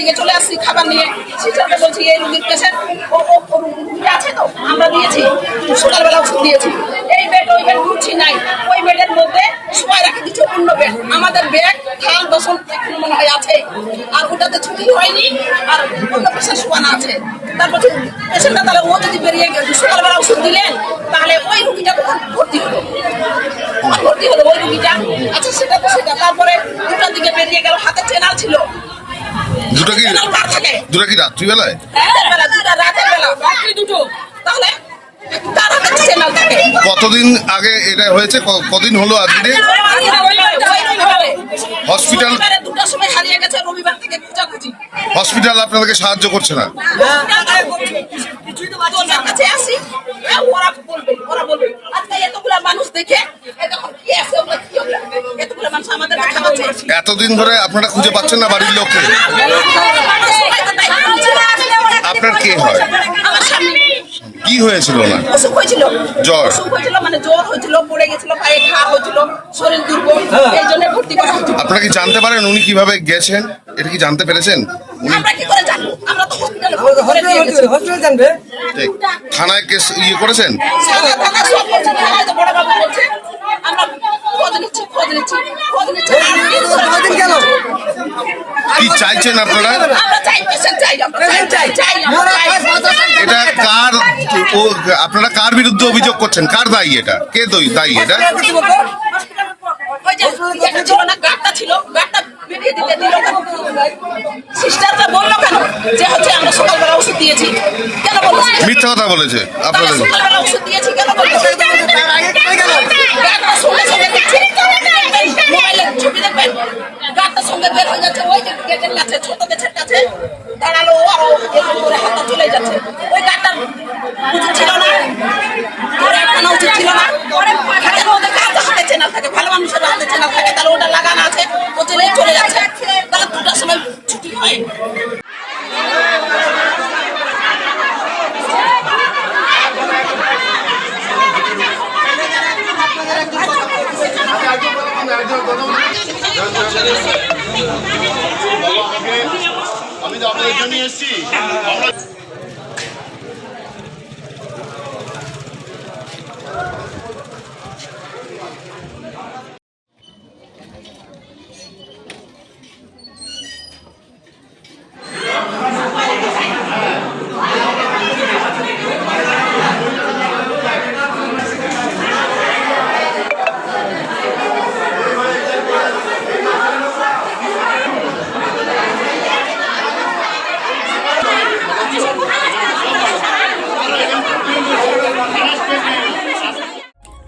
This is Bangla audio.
দিকে চলে আসছি, খাবার নিয়ে। সিস্টারকে বলছি, এই রুগীর পেশেন্ট, ও আছে তো? আমরা দিয়েছি। সকালবেলা ওষুধ দিয়েছি। এই বেড ওই বেড ঘুরছি নাই। ওই বেডের মধ্যে সবাই রাখে দিচ্ছে অন্য বেড আমাদের ব্যাগ থাল, বাসন এখনও মনে হয় আছে। আর ওটাতে ছুটি হয়নি, আর অন্য পেশেন্ট শোয়ানো আছে। তারপর পেশেন্টটা তাহলে ও যদি বেরিয়ে সকালবেলা ওষুধ দিলেন, তাহলে ওই রুগীটা তখন ভর্তি হলো। ভর্তি হলো ওই রুগীটা। আচ্ছা সেটা তো সেটা। তারপরে দুটার দিকে বেরিয়ে গেল, হাতে চেনাল ছিল। দুটো কি থাকে। দুটো কি রাত্রিবেলায় দুটা থাকে। কতদিন আগে এটা হয়েছে? কদিন হলো আজকে হসপিটাল হসপিটাল আপনাদেরকে সাহায্য করছে না? দরজার কাছে আসি এ, ওরা বলবে ওরা বলবে আজকে এতগুলা মানুষ দেখে এ দেখো কি আছে ওগুলা কি ওগুলা এতগুলা মানুষ আমাদের খাওয়াচ্ছে এতদিন ধরে আপনারা খুঁজে পাচ্ছেন না বাড়ির লোককে। আপনার কে হয়? আমার কি হয়েছিল না অসুখ হয়েছিল। জ্বর। অসুখ হয়েছিল মানে জ্বর হয়েছিল পড়ে গেছিল পায়ে ঘা হয়েছিল শরীর দুর্বল এই জন্য ভর্তি করা হয়েছিল। আপনারা কি জানতে পারেন উনি কীভাবে গেছেন? এটা কি জানতে পেরেছেন? আমরা কি করে জানব? আমরা তো হসপিটালে হসপিটাল জানবে। ঠিক। থানায় কেস ইয়ে করেছেন? সব বড় বাবু বলছে আমরা খোঁজ নিচ্ছি খোঁজ নিচ্ছি খোঁজ নিচ্ছি কদিন গেল কি চাইছেন আপনারা? এটা কার ও আপনারা কার বিরুদ্ধে অভিযোগ করছেন? কার দায়ী এটা? কে দই- দায়ী এটা? ছিল সিস্টারটা বলল কেন? যে হচ্ছে আমরা সকালবেলা ওষুধ দিয়েছি। কেন বলল? মিথ্যা কথা বলেছে আপনাদের সকালবেলা ওষুধ দিয়েছি ওই যে গেটের কাছে ছোট গেটের কাছে, দাঁড়াল, আর করে হাতটা চলে যাচ্ছে। ওই গাড়টার উচিত ছিল না ধরে আটকানো উচিত ছিল না হাতের মধ্যে কার হাতে চেনাল থাকে ভালো মানুষের হাতে চেনাল থাকে তাহলে ওটা লাগানো আছে ও চলে চলে যাচ্ছে তাহলে দুটার সময় ছুটি হয় তো এসেছি।